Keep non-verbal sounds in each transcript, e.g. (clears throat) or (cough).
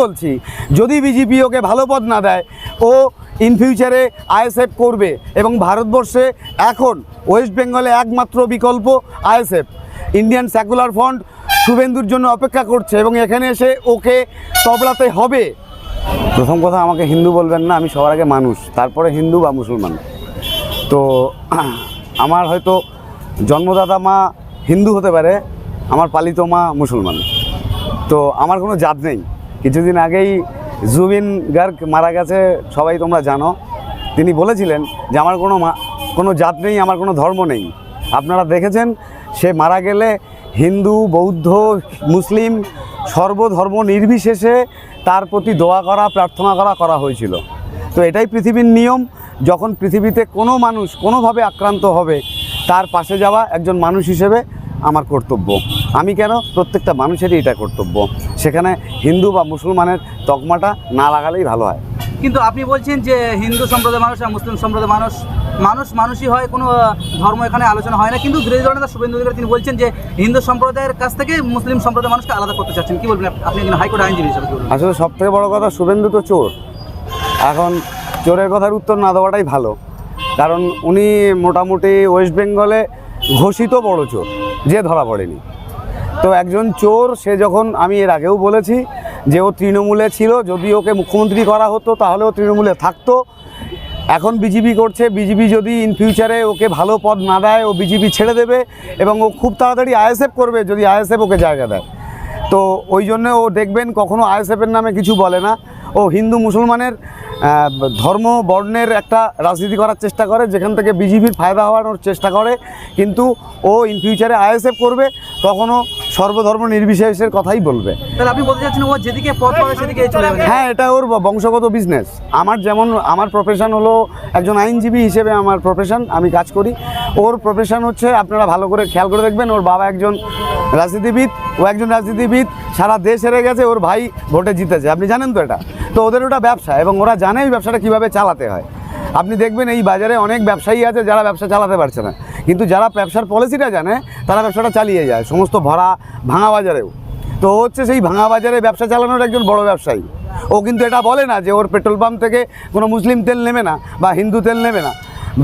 বলছি? যদি বিজেপি ওকে ভালো পদ না দেয়, ও ইন ফিউচারে আইএসএফ করবে এবং ভারতবর্ষে এখন ওয়েস্ট বেঙ্গলে একমাত্র বিকল্প আইএসএফ। ইন্ডিয়ান সেকুলার ফ্রন্ট শুভেন্দুর জন্য অপেক্ষা করছে এবং এখানে এসে ওকে তবলাতে হবে। প্রথম কথা, আমাকে হিন্দু বলবেন না, আমি সবার আগে মানুষ, তারপরে হিন্দু বা মুসলমান। তো (clears throat) আমার হয়তো জন্মদাতা মা হিন্দু হতে পারে, আমার পালিত মা মুসলমান। তো আমার কোনো জাত নেই। কিছুদিন আগেই জুবিন গার্গ মারা গেছে, সবাই তোমরা জানো। তিনি বলেছিলেন যে, আমার কোনো কোনো জাত নেই, আমার কোনো ধর্ম নেই। আপনারা দেখেছেন, সে মারা গেলে হিন্দু, বৌদ্ধ, মুসলিম সর্বধর্ম নির্বিশেষে তার প্রতি দোয়া করা, প্রার্থনা করা করা হয়েছিল। তো এটাই পৃথিবীর নিয়ম। যখন পৃথিবীতে কোনো মানুষ কোনোভাবে আক্রান্ত হবে, তার পাশে যাওয়া একজন মানুষ হিসেবে আমার কর্তব্য। আমি কেন? প্রত্যেকটা মানুষেরই এটা কর্তব্য। সেখানে হিন্দু বা মুসলমানের তকমাটা না লাগালেই ভালো হয়। কিন্তু আপনি বলছেন যে হিন্দু সম্প্রদায়ের মানুষ আর মুসলিম সম্প্রদায়ের মানুষ মানুষ মানুষই হয় কোনো ধর্ম এখানে আলোচনা হয় না। কিন্তু বিরোধী দল নেতা শুভেন্দু অধিকারী তিনি বলছেন যে হিন্দু সম্প্রদায়ের কাছ থেকে মুসলিম সম্প্রদায়ের মানুষকে আলাদা করতে চাচ্ছেন। কি বলবেন আপ- আপনি একজন হাইকোর্ট আইনজীবী হিসেবে আসলে সব থেকে বড় কথা শুভেন্দু তো চোর। এখন চোরের কথার উত্তর না দেওয়াটাই ভালো। কারণ উনি মোটামুটি ওয়েস্ট বেঙ্গলে ঘোষিত বড় চোর যে ধরা পড়েনি। তো একজন চোর, সে যখন আমি এর আগেও বলেছি যে ও তৃণমূলে ছিল, যদি ওকে মুখ্যমন্ত্রী করা হতো, তাহলে ও তৃণমূলে থাকতো। এখন বিজেপি করছে, বিজেপি যদি ইন ফিউচারে ওকে ভালো পদ না দেয়, ও বিজেপি ছেড়ে দেবে এবং ও খুব তাড়াতাড়ি আইএসএফ করবে, যদি আইএসএফ ওকে জায়গা দেয়। তো ওই জন্য ও দেখবেন কখনো আইএসএফের নামে কিছু বলে না। ও হিন্দু মুসলমানের ধর্ম বর্ণের একটা রাজনীতি করার চেষ্টা করে যেখান থেকে বিজেপির ফায়দা হওয়ানোর চেষ্টা করে। কিন্তু ও ইন ফিউচারে আইএসএফ করবে তখনও সর্বধর্ম নির্বিশেষের কথাই বলবে। আপনি বলতে চাচ্ছেন ও যেদিকে পথ পাবে সেদিকে চলে যাবে। হ্যাঁ এটা ওর বংশগত বিজনেস আমার যেমন আমার প্রফেশন হলো একজন আইনজীবী হিসেবে আমার প্রফেশন আমি কাজ করি। ওর প্রফেশন হচ্ছে আপনারা ভালো করে খেয়াল করে দেখবেন ওর বাবা একজন রাজনীতিবিদ ও একজন রাজনীতিবিদ সারা দেশ হেরে গেছে, ওর ভাই ভোটে জিতেছে। আপনি জানেন তো এটা? তো ওদের ওটা ব্যবসা এবং ওরা জানে এই ব্যবসাটা কীভাবে চালাতে হয়। আপনি দেখবেন এই বাজারে অনেক ব্যবসায়ী আছে যারা ব্যবসা চালাতে পারছে না। কিন্তু যারা ব্যবসার পলিসিটা জানে, তারা ব্যবসাটা চালিয়ে যায়, সমস্ত ভরা ভাঙা বাজারেও। তো হচ্ছে সেই ভাঙা বাজারে ব্যবসা চালানোর একজন বড় ব্যবসায়ী। ও কিন্তু এটা বলে না যে ওর পেট্রোল পাম্প থেকে কোনো মুসলিম তেল নেবে না বা হিন্দু তেল নেবে না।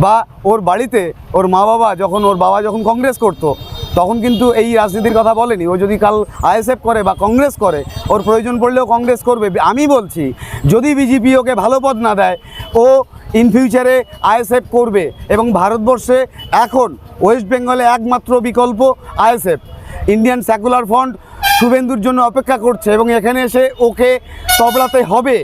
বা ওর বাড়িতে ওর মা বাবা যখন, ওর বাবা যখন কংগ্রেস করতো তখন কিন্তু এই রাজনীতির কথা বলেনি। ও যদি কাল আইএসএফ করে বা কংগ্রেস করে, ওর প্রয়োজন পড়লেও কংগ্রেস করবে। আমি বলছি, যদি বিজেপি ওকে ভালো পদ না দেয়, ও ইন ফিউচারে আইএসএফ করবে এবং ভারতবর্ষে এখন ওয়েস্ট বেঙ্গলে একমাত্র বিকল্প আইএসএফ। ইন্ডিয়ান সেকুলার ফ্রন্ট শুভেন্দুর জন্য অপেক্ষা করছে এবং এখানে এসে ওকে তবলাতে হবে।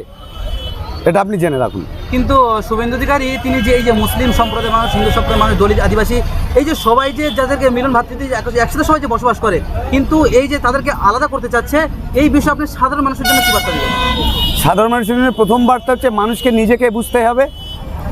এটা আপনি জেনে রাখুন। কিন্তু শুভেন্দু অধিকারী তিনি যে এই যে মুসলিম সম্প্রদায়ের মানুষ হিন্দু সম্প্রদায়ের মানুষ দলিত আদিবাসী এই যে সবাই যে যাদেরকে মিলন ভাতৃত্বে এক- একসাথে সবাই যে বসবাস করে কিন্তু এই যে তাদেরকে আলাদা করতে চাচ্ছে এই বিষয়ে আপনি সাধারণ মানুষের জন্য কী বার্তা দেবেন? সাধারণ মানুষের জন্য প্রথম বার্তা হচ্ছে মানুষকে নিজেকে বুঝতে হবে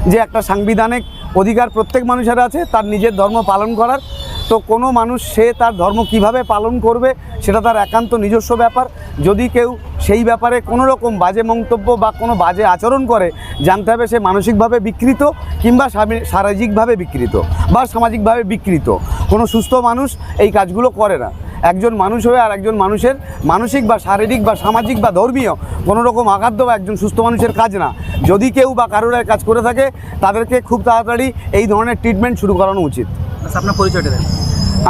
যে একটা সাংবিধানিক অধিকার প্রত্যেক মানুষের আছে তার নিজের ধর্ম পালন করার। তো কোনো মানুষ সে তার ধর্ম কীভাবে পালন করবে সেটা তার একান্ত নিজস্ব ব্যাপার। যদি কেউ সেই ব্যাপারে কোনো রকম বাজে মন্তব্য বা কোনো বাজে আচরণ করে জানতে হবে সে মানসিকভাবে বিকৃত কিংবা শারীরিকভাবে বিকৃত বা সামাজিকভাবে বিকৃত। কোনো সুস্থ মানুষ এই কাজগুলো করে না। একজন মানুষ হয়ে আর একজন মানুষের মানসিক বা শারীরিক বা সামাজিক বা ধর্মীয় কোনো রকম আঘাত দেওয়া একজন সুস্থ মানুষের কাজ না। যদি কেউ বা কারোর কাজ করে থাকে তাদেরকে খুব তাড়াতাড়ি এই ধরনের ট্রিটমেন্ট শুরু করানো উচিত। আচ্ছা, আপনার পরিচয়টা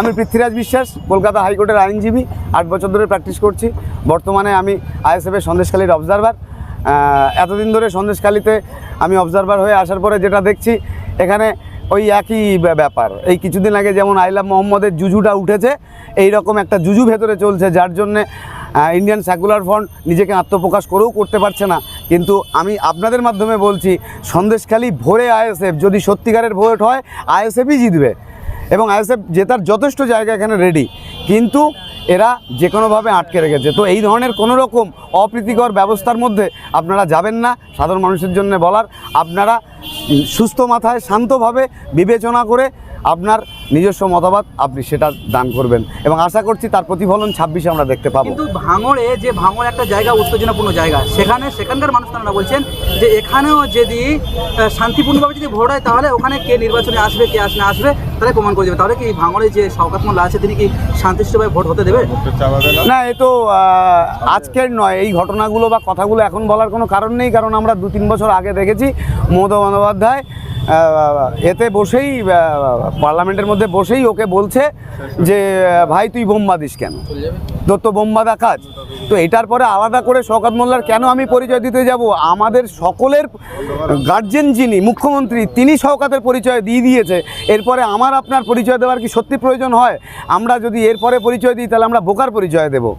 আমি পৃথ্বীরাজ বিশ্বাস, কলকাতা হাইকোর্টের আইনজীবী, আট বছর ধরে প্র্যাকটিস করছি। বর্তমানে আমি আইএসএফের সন্দেশখালীর অবজারভার এতদিন ধরে সন্দেশখালীতে আমি অবজারভার হয়ে আসার পরে যেটা দেখছি, এখানে ওই একই ব্যাপার। এই কিছুদিন আগে যেমন আইলা মোহাম্মদের জুজুটা উঠেছে এই রকম একটা জুজু ভেতরে চলছে, যার জন্যে ইন্ডিয়ান সেকুলার ফ্রন্ট নিজেকে আত্মপ্রকাশ করেও করতে পারছে না। কিন্তু আমি আপনাদের মাধ্যমে বলছি, সন্দেশখালী ভোরে আইএসএফ, যদি সত্যিকারের ভোট হয়, আইএসএফই জিতবে। এবং আইএসএফ জেতার যথেষ্ট জায়গা এখানে রেডি কিন্তু এরা যে কোনোভাবে আটকে রেখেছে। তো এই ধরনের কোনো রকম অপ্রীতিকর ব্যবস্থার মধ্যে আপনারা যাবেন না। সাধারণ মানুষের জন্য বলার, আপনারা সুস্থ মাথায় শান্তভাবে বিবেচনা করে আপনার নিজস্ব মতামত আপনি সেটা দান করবেন। এবং আশা করছি তার প্রতিফলন ছাব্বিশে আমরা দেখতে পাবো। কিন্তু ভাঙড়ে যে ভাঙড় একটা জায়গা উত্তেজনাপূর্ণ জায়গা সেখানে সেখানকার মানুষ তারা বলছেন যে এখানেও যদি শান্তিপূর্ণভাবে যদি ভোট হয় তাহলে ওখানে কে নির্বাচনে আসবে কে আসলে আসবে তাহলে প্রমাণ করে দেবে। তাহলে কি ভাঙড়ে যে শওকাত মোল্লা আছে তিনি কি শান্তিষ্ঠভাবে ভোট হতে দেবে? না এ তো আজকের নয় এই ঘটনাগুলো বা কথাগুলো এখন বলার কোনো কারণ নেই কারণ আমরা দু তিন বছর আগে দেখেছি মমতা বন্দ্যোপাধ্যায় এতে বসেই পার্লামেন্টের মধ্যে বসেই ওকে বলছে যে ভাই তুই বোম বাঁধিস কেন? তোর তো বোম বাঁধা কাজ। তো এটার পরে আলাদা করে শওকাত মোল্লার কেন আমি পরিচয় দিতে যাব? আমাদের সকলের গার্জেন যিনি, মুখ্যমন্ত্রী, তিনি শওকাতের পরিচয় দিয়ে দিয়েছে। এরপরে আমার আপনার পরিচয় দেওয়ার কি সত্যি প্রয়োজন হয়? আমরা যদি এরপরে পরিচয় দিই, তাহলে আমরা বোকার পরিচয় দেবো।